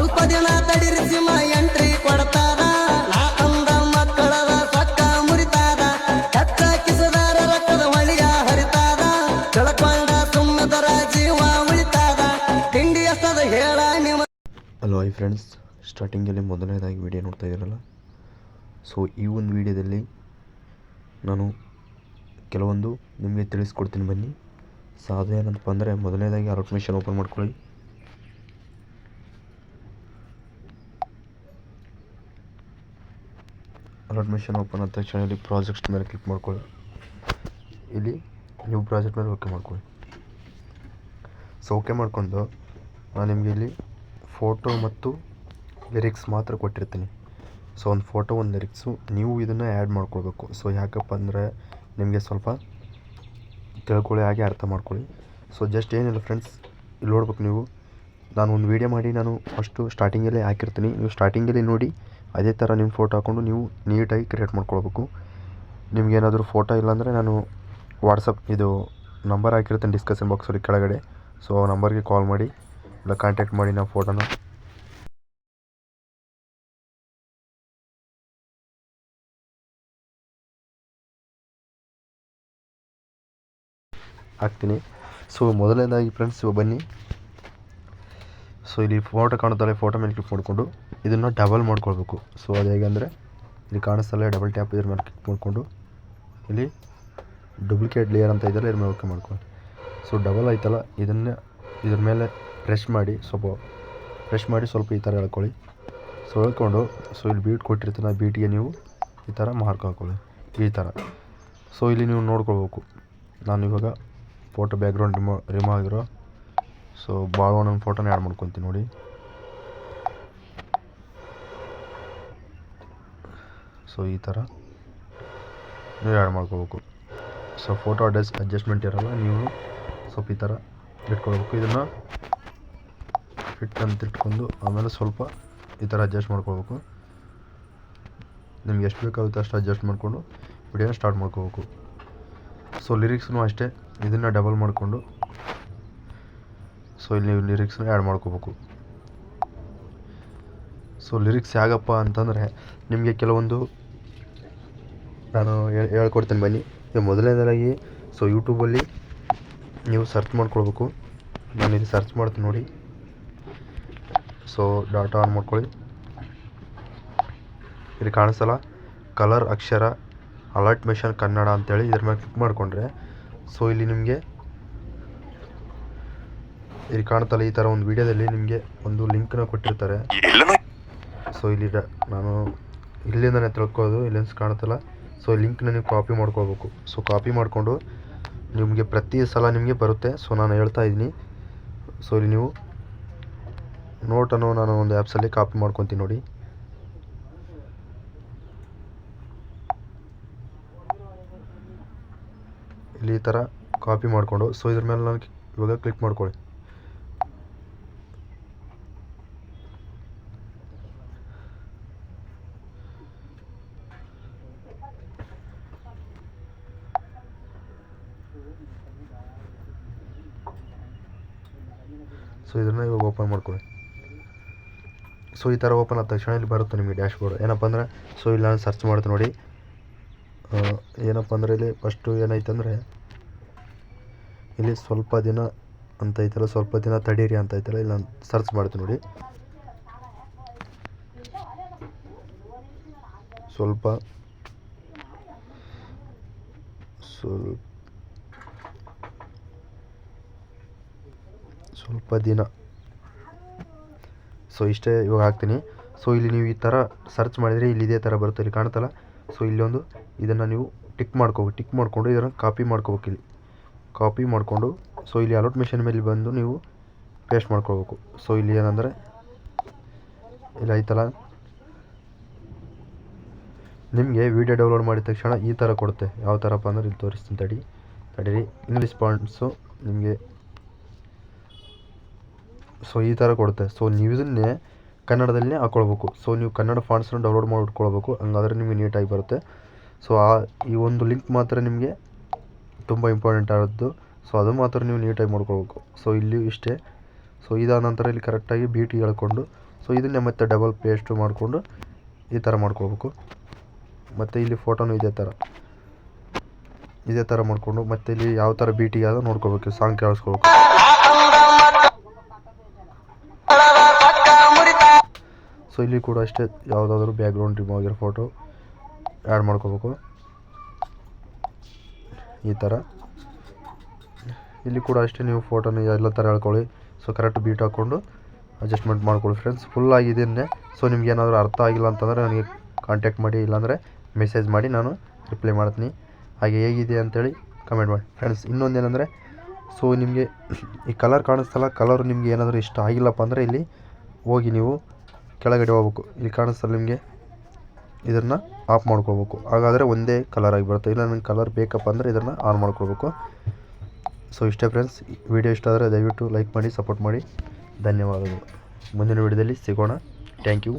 ಸ್ವಲ್ಪ ದಿನ ತಡಿರಿಸಿ ಮ ಎಂಟ್ರಿ ಕೊಡ್ತಾರ ನಾ ಅಂದ ಮಕ್ಕಳದ ಪಕ್ಕ ಮುರಿತಾರ ಹೆಚ್ಚ ಕಿಸದಾರ ರಕ್ತದ ಹೊಳಿಯ ಹರಿತಾರ ತಿಳ್ಕೊಂಡ ಸುಮ್ಮದರ ಜೀವ ಉಳಿತಾರ ತಿಂಡಿ ಎಷ್ಟದ ಹೇಳ ನಿಮ್ಮ ಹಲೋ ಐ ಫ್ರೆಂಡ್ಸ್ ಸ್ಟಾರ್ಟಿಂಗಲ್ಲಿ ಮೊದಲನೇದಾಗಿ ವಿಡಿಯೋ ನೋಡ್ತಾ ಇದ್ದೀರಲ್ಲ? ಸೊ ಈ ಒಂದು ವಿಡಿಯೋದಲ್ಲಿ ನಾನು ಕೆಲವೊಂದು ನಿಮಗೆ ತಿಳಿಸ್ಕೊಡ್ತೀನಿ ಬನ್ನಿ. ಸೊ ಅದು ಏನಂತಪ್ಪ ಅಂದರೆ ಮೊದಲನೇದಾಗಿ ಅಲರ್ಟ್ ಮಿಷನ್ ಓಪನ್ ಮಾಡ್ಕೊಳ್ಳಿ. ಅಲರ್ಟ್ ಮಿಷನ್ ಓಪನ್ ಆದ ತಕ್ಷಣ ಇಲ್ಲಿ ಪ್ರಾಜೆಕ್ಟ್ಸ್ ಮೇಲೆ ಕ್ಲಿಕ್ ಮಾಡ್ಕೊಳ್ಳಿ. ಇಲ್ಲಿ ನ್ಯೂ ಪ್ರಾಜೆಕ್ಟ್ ಮೇಲೆ ಓಕೆ ಮಾಡ್ಕೊಳ್ಳಿ. ಸೊ ಓಕೆ ಮಾಡ್ಕೊಂಡು ನಾನು ನಿಮಗೆ ಇಲ್ಲಿ ಫೋಟೋ ಮತ್ತು ಲಿರಿಕ್ಸ್ ಮಾತ್ರ ಕೊಟ್ಟಿರ್ತೀನಿ. ಸೊ ಒಂದು ಫೋಟೋ ಒಂದು ಲಿರಿಕ್ಸು ನೀವು ಇದನ್ನು ಆ್ಯಡ್ ಮಾಡ್ಕೊಳ್ಬೇಕು. ಸೊ ಯಾಕಪ್ಪ ಅಂದರೆ ನಿಮಗೆ ಸ್ವಲ್ಪ ತಿಳ್ಕೊಳ್ಳಿ ಹಾಗೆ ಅರ್ಥ ಮಾಡ್ಕೊಳ್ಳಿ. ಸೊ ಜಸ್ಟ್ ಏನಿಲ್ಲ ಫ್ರೆಂಡ್ಸ್ ಇಲ್ಲಿ ನೋಡ್ಬೇಕು ನೀವು. ನಾನು ಒಂದು ವೀಡಿಯೋ ಮಾಡಿ ನಾನು ಫಸ್ಟು ಸ್ಟಾರ್ಟಿಂಗಲ್ಲೇ ಹಾಕಿರ್ತೀನಿ. ನೀವು ಸ್ಟಾರ್ಟಿಂಗಲ್ಲಿ ನೋಡಿ ಅದೇ ಥರ ನಿಮ್ಮ ಫೋಟೋ ಹಾಕ್ಕೊಂಡು ನೀವು ನೀಟಾಗಿ ಕ್ರಿಯೇಟ್ ಮಾಡ್ಕೊಳ್ಬೇಕು. ನಿಮಗೇನಾದರೂ ಫೋಟೋ ಇಲ್ಲಾಂದರೆ ನಾನು ವಾಟ್ಸಪ್ ಇದು ನಂಬರ್ ಹಾಕಿರ್ತೀನಿ ಡಿಸ್ಕಷನ್ ಬಾಕ್ಸಲ್ಲಿ ಕೆಳಗಡೆ. ಸೊ ಆ ನಂಬರ್ಗೆ ಕಾಲ್ ಮಾಡಿ ಇಲ್ಲ ಕಾಂಟ್ಯಾಕ್ಟ್ ಮಾಡಿ ನಾವು ಫೋಟೋನ. ಹಾಕ್ತೀನಿ. ಸೊ ಮೊದಲನೇದಾಗಿ ಫ್ರೆಂಡ್ಸ್ ಬನ್ನಿ. ಸೊ ಇಲ್ಲಿ ಫೋಟೋ ಕಾಣುತ್ತಲ್ಲ ಫೋಟೋ ಮೇಲೆ ಕ್ಲಿಕ್ ಮಾಡಿಕೊಂಡು ಇದನ್ನು ಡಬಲ್ ಮಾಡ್ಕೊಳ್ಬೇಕು. ಸೊ ಅದು ಹೇಗೆ ಅಂದರೆ, ಇಲ್ಲಿ ಕಾಣಿಸ್ತಲ್ಲ ಡಬಲ್ ಟ್ಯಾಪ್ ಇದ್ರ ಮೇಲೆ ಕ್ಲಿಕ್ ಮಾಡಿಕೊಂಡು ಇಲ್ಲಿ ಡೂಪ್ಲಿಕೇಟ್ ಲೇಯರ್ ಅಂತ ಇದ್ದಲ್ಲ ಇದ್ರ ಮೇಲೆ ಓಕೆ ಮಾಡ್ಕೊಳ್ಳಿ. ಸೊ ಡಬಲ್ ಆಯ್ತಲ್ಲ, ಇದನ್ನು ಇದ್ರ ಮೇಲೆ ಪ್ರೆಶ್ ಮಾಡಿ, ಸ್ವಲ್ಪ ಪ್ರೆಸ್ ಮಾಡಿ ಸ್ವಲ್ಪ ಈ ಥರ ಎಳ್ಕೊಳ್ಳಿ. ಸೊ ಎಳ್ಕೊಂಡು ಸೊ ಇಲ್ಲಿ ಬೀಟ್ ಕೊಟ್ಟಿರ್ತೀನಿ, ಆ ಬೀಟಿಗೆ ನೀವು ಈ ಥರ ಮಾರ್ಕ್ ಹಾಕೊಳ್ಳಿ. ಈ ಥರ ಸೊ ಇಲ್ಲಿ ನೀವು ನೋಡ್ಕೊಳ್ಬೇಕು. ನಾನು ಇವಾಗ ಫೋಟೋ ಬ್ಯಾಕ್ಗ್ರೌಂಡ್ ರಿಮೋ ರಿಮೂವ್ ಆಗಿರೋ ಸೊ ಬಾಳವಣ್ಣನ ಫೋಟೋನ ಆ್ಯಡ್ ಮಾಡ್ಕೊತೀನಿ ನೋಡಿ. ಸೊ ಈ ಥರ ನೀವು ಆ್ಯಡ್ ಮಾಡ್ಕೋಬೇಕು. ಸೊ ಫೋಟೋ ಅಡ್ಜಸ್ ಅಡ್ಜಸ್ಟ್ಮೆಂಟ್ ಇರಲ್ಲ, ನೀವು ಸ್ವಲ್ಪ ಈ ಥರ ಇಟ್ಕೊಳ್ಬೇಕು. ಇದನ್ನು ಫಿಟ್ ಅಂತ ಇಟ್ಕೊಂಡು ಆಮೇಲೆ ಸ್ವಲ್ಪ ಈ ಥರ ಅಡ್ಜಸ್ಟ್ ಮಾಡ್ಕೋಬೇಕು ನಿಮ್ಗೆ ಎಷ್ಟು ಬೇಕಾಗುತ್ತೆ ಅಷ್ಟು ಅಡ್ಜಸ್ಟ್ ಮಾಡಿಕೊಂಡು ವಿಡಿಯೋನ ಸ್ಟಾರ್ಟ್ ಮಾಡ್ಕೋಬೇಕು ಸೊ ಲಿರಿಕ್ಸ್ನು ಅಷ್ಟೇ. ಇದನ್ನು ಡಬಲ್ ಮಾಡಿಕೊಂಡು ಸೊ ಇಲ್ಲಿ ನೀವು ಲಿರಿಕ್ಸ್ನ ಆ್ಯಡ್ ಮಾಡ್ಕೋಬೇಕು. ಸೊ ಲಿರಿಕ್ಸ್ ಹೇಗಪ್ಪ ಅಂತಂದರೆ, ನಿಮಗೆ ಕೆಲವೊಂದು ನಾನು ಹೇಳ್ಕೊಡ್ತೇನೆ ಬನ್ನಿ. ಈಗ ಮೊದಲನೇದಾಗಿ ಸೊ ಯೂಟ್ಯೂಬಲ್ಲಿ ನೀವು ಸರ್ಚ್ ಮಾಡ್ಕೊಳ್ಬೇಕು. ನಾನು ಇಲ್ಲಿ ಸರ್ಚ್ ಮಾಡ್ತೀನಿ ನೋಡಿ. ಸೊ ಡಾಟಾ ಆನ್ ಮಾಡ್ಕೊಳ್ಳಿ. ಇಲ್ಲಿ ಕಾಣಿಸಲ್ಲ ಕಲರ್ ಅಕ್ಷರ ಅಲರ್ಟ್ ಮಿಷನ್ ಕನ್ನಡ ಅಂತೇಳಿ ಇದ್ರ ಮೇಲೆ ಕ್ಲಿಕ್ ಮಾಡಿಕೊಂಡ್ರೆ ಸೊ ಇಲ್ಲಿ ನಿಮಗೆ ಇಲ್ಲಿ ಕಾಣ್ತಲ್ಲ ಈ ಥರ ಒಂದು ವಿಡಿಯೋದಲ್ಲಿ ನಿಮಗೆ ಒಂದು ಲಿಂಕ್ನ ಕೊಟ್ಟಿರ್ತಾರೆ. ಸೊ ಇಲ್ಲಿ ನಾನು ಇಲ್ಲಿಂದನೇ ತಿಳ್ಕೋದು ಇಲ್ಲಿಂದ ಕಾಣ್ತಲ್ಲ. ಸೊ ಈ ಲಿಂಕ್ನ ನೀವು ಕಾಪಿ ಮಾಡ್ಕೋಬೇಕು ಸೊ ಕಾಪಿ ಮಾಡಿಕೊಂಡು ನಿಮಗೆ ಪ್ರತಿ ಸಲ ನಿಮಗೆ ಬರುತ್ತೆ. ಸೊ ನಾನು ಹೇಳ್ತಾ ಇದ್ದೀನಿ. ಸೊ ಇಲ್ಲಿ ನೀವು ನೋಟನ್ನು ನಾನು ಒಂದು ಆ್ಯಪ್ಸಲ್ಲಿ ಕಾಪಿ ಮಾಡ್ಕೊತೀನಿ ನೋಡಿ. ಇಲ್ಲಿ ಈ ಥರ ಕಾಪಿ ಮಾಡಿಕೊಂಡು ಸೊ ಇದ್ರ ಮೇಲೆ ನಾನು ಇವಾಗ ಕ್ಲಿಕ್ ಮಾಡ್ಕೊಳ್ಳಿ. ಸೊ ಇದನ್ನು ಇವಾಗ ಓಪನ್ ಮಾಡ್ಕೊಳ್ಳಿ. ಸೊ ಈ ಥರ ಓಪನ್ ಆದ ತಕ್ಷಣ ಇಲ್ಲಿ ಬರುತ್ತೆ ನಿಮಗೆ ಡ್ಯಾಶ್ಬೋರ್ಡ್ ಏನಪ್ಪ ಅಂದರೆ ಸೊ ಇಲ್ಲಿ ನಾನು ಸರ್ಚ್ ಮಾಡ್ತೀನಿ ನೋಡಿ. ಏನಪ್ಪ ಅಂದರೆ ಇಲ್ಲಿ ಫಸ್ಟು ಏನೈತೆ ಅಂದರೆ, ಇಲ್ಲಿ ಸ್ವಲ್ಪ ದಿನ ಅಂತ ಐತಲ್ಲ, ಸ್ವಲ್ಪ ದಿನ ತಡೀರಿ ಅಂತ ಐತಲ್ಲ, ಇಲ್ಲಿ ನಾನು ಸರ್ಚ್ ಮಾಡ್ತೀನಿ ನೋಡಿ. ಸ್ವಲ್ಪ ಸ್ವಲ್ಪ ಸ್ವಲ್ಪ ದಿನ. ಸೊ ಇಷ್ಟೇ ಇವಾಗ ಹಾಕ್ತೀನಿ. ಸೊ ಇಲ್ಲಿ ನೀವು ಈ ಥರ ಸರ್ಚ್ ಮಾಡಿದರೆ ಇಲ್ಲಿ ಇದೇ ಥರ ಬರುತ್ತೆ, ಇಲ್ಲಿ ಕಾಣುತ್ತಲ್ಲ? ಸೊ ಇಲ್ಲೊಂದು ಇದನ್ನು ನೀವು ಟಿಕ್ ಮಾಡ್ಕೋಬೇಕು ಟಿಕ್ ಮಾಡಿಕೊಂಡು ಇದನ್ನು ಕಾಪಿ ಮಾಡ್ಕೋಬೇಕು ಇಲ್ಲಿ. ಕಾಪಿ ಮಾಡಿಕೊಂಡು ಸೊ ಇಲ್ಲಿ ಅಲೌಟ್ ಮಿಷನ್ ಮೇಲೆ ಬಂದು ನೀವು ಪೇಸ್ಟ್ ಮಾಡ್ಕೋಬೇಕು. ಸೊ ಇಲ್ಲಿ ಏನಂದರೆ, ಇಲ್ಲಿ ಆಯ್ತಲ್ಲ? ನಿಮಗೆ ವೀಡಿಯೋ ಡೌನ್ಲೋಡ್ ಮಾಡಿದ ತಕ್ಷಣ ಈ ಥರ ಕೊಡುತ್ತೆ. ಯಾವ ಥರಪ್ಪ ಅಂದ್ರೆ ಇಲ್ಲಿ ತೋರಿಸ್ತೀನಿ ತಡಿ. ತಡೀರಿ. ಇಂಗ್ಲೀಷ್ ಪಾಯಿಂಟ್ಸು ನಿಮಗೆ ಸೊ ಈ ಥರ ಕೊಡುತ್ತೆ. ಸೊ ನೀವು ಇದನ್ನೇ ಕನ್ನಡದಲ್ಲೇ ಹಾಕ್ಕೊಳ್ಬೇಕು ಸೊ ನೀವು ಕನ್ನಡ ಫಾಂಟ್ಸ್ನ ಡೌನ್ಲೋಡ್ ಮಾಡಿ ಇಟ್ಕೊಳ್ಬೇಕು. ಹಂಗಾದ್ರೆ ನಿಮಗೆ ನೀಟಾಗಿ ಬರುತ್ತೆ. ಸೊ ಆ ಈ ಒಂದು ಲಿಂಕ್ ಮಾತ್ರ ನಿಮಗೆ ತುಂಬ ಇಂಪಾರ್ಟೆಂಟ್ ಆದದ್ದು. ಸೊ ಅದು ಮಾತ್ರ ನೀವು ನೀಟಾಗಿ ಮಾಡ್ಕೊಳ್ಬೇಕು. ಸೊ ಇಲ್ಲಿ ಇಷ್ಟೇ. ಸೊ ಇದಾದ ನಂತರ ಇಲ್ಲಿ ಕರೆಕ್ಟಾಗಿ ಬೀಟಿ ಹೇಳ್ಕೊಂಡು ಸೊ ಇದನ್ನೇ ಮತ್ತೆ ಡಬಲ್ ಪೇಸ್ಟು ಮಾಡಿಕೊಂಡು ಈ ಥರ ಮಾಡ್ಕೊಳ್ಬೇಕು. ಮತ್ತು ಇಲ್ಲಿ ಫೋಟೋನು ಇದೇ ಥರ ಇದೇ ಥರ ಮಾಡಿಕೊಂಡು ಮತ್ತೆ ಇಲ್ಲಿ ಯಾವ ಥರ ಬೀಟಿಗೆ ಆದ ನೋಡ್ಕೋಬೇಕು ಸಾಂಗ್ ಕೇಳಿಸ್ಕೋಬೇಕು ಸೊ ಇಲ್ಲಿ ಕೂಡ ಅಷ್ಟೇ ಯಾವುದಾದ್ರೂ ಬ್ಯಾಕ್ಗ್ರೌಂಡ್ ರಿಮೂವ್ ಆಗಿರೋ ಫೋಟೋ ಆ್ಯಡ್ ಮಾಡ್ಕೋಬೇಕು. ಈ ಥರ ಇಲ್ಲಿ ಕೂಡ ಅಷ್ಟೇ ನೀವು ಫೋಟೋನ ಎಲ್ಲ ಥರ ಹೇಳ್ಕೊಳ್ಳಿ. ಸೊ ಕರೆಕ್ಟ್ ಬೀಟ್ ಹಾಕ್ಕೊಂಡು ಅಡ್ಜಸ್ಟ್ಮೆಂಟ್ ಮಾಡ್ಕೊಳ್ಳಿ ಫ್ರೆಂಡ್ಸ್ ಫುಲ್ ಆಗಿದ್ದೇನೆ ಸೊ ನಿಮ್ಗೆ ಏನಾದರೂ ಅರ್ಥ ಆಗಿಲ್ಲ ಅಂತಂದರೆ ನನಗೆ ಕಾಂಟ್ಯಾಕ್ಟ್ ಮಾಡಿ, ಇಲ್ಲಾಂದರೆ ಮೆಸೇಜ್ ಮಾಡಿ ನಾನು ರಿಪ್ಲೈ ಮಾಡ್ತೀನಿ. ಹಾಗೆ ಹೇಗಿದೆ ಅಂತೇಳಿ ಕಮೆಂಟ್ ಮಾಡಿ. ಫ್ರೆಂಡ್ಸ್ ಇನ್ನೊಂದೇನೆಂದರೆ ಸೊ ನಿಮಗೆ ಈ ಕಲರ್ ಕಾಣಿಸ್ತಲ್ಲ ಕಲರ್ ನಿಮಗೆ ಏನಾದರೂ ಇಷ್ಟ ಆಗಿಲ್ಲಪ್ಪ ಅಂದರೆ ಇಲ್ಲಿ ಹೋಗಿ ನೀವು ಕೆಳಗಡೆ ಹೋಗ್ಬೇಕು. ಇಲ್ಲಿ ಕಾಣಿಸ್ತಲ್ಲ ನಿಮಗೆ? ಇದನ್ನು ಆಫ್ ಮಾಡ್ಕೋಬೇಕು ಹಾಗಾದರೆ ಒಂದೇ ಕಲರ್ ಆಗಿ ಬರುತ್ತೆ ಇಲ್ಲ ನನಗೆ ಕಲರ್ ಬೇಕಪ್ಪ ಅಂದರೆ ಇದನ್ನು ಆನ್ ಮಾಡ್ಕೋಬೇಕು ಸೊ ಇಷ್ಟೇ ಫ್ರೆಂಡ್ಸ್ ವಿಡಿಯೋ ಇಷ್ಟ ಆದರೆ ದಯವಿಟ್ಟು ಲೈಕ್ ಮಾಡಿ ಸಪೋರ್ಟ್ ಮಾಡಿ. ಧನ್ಯವಾದಗಳು. ಮುಂದಿನ ವಿಡಿಯೋದಲ್ಲಿ ಸಿಗೋಣ. Thank you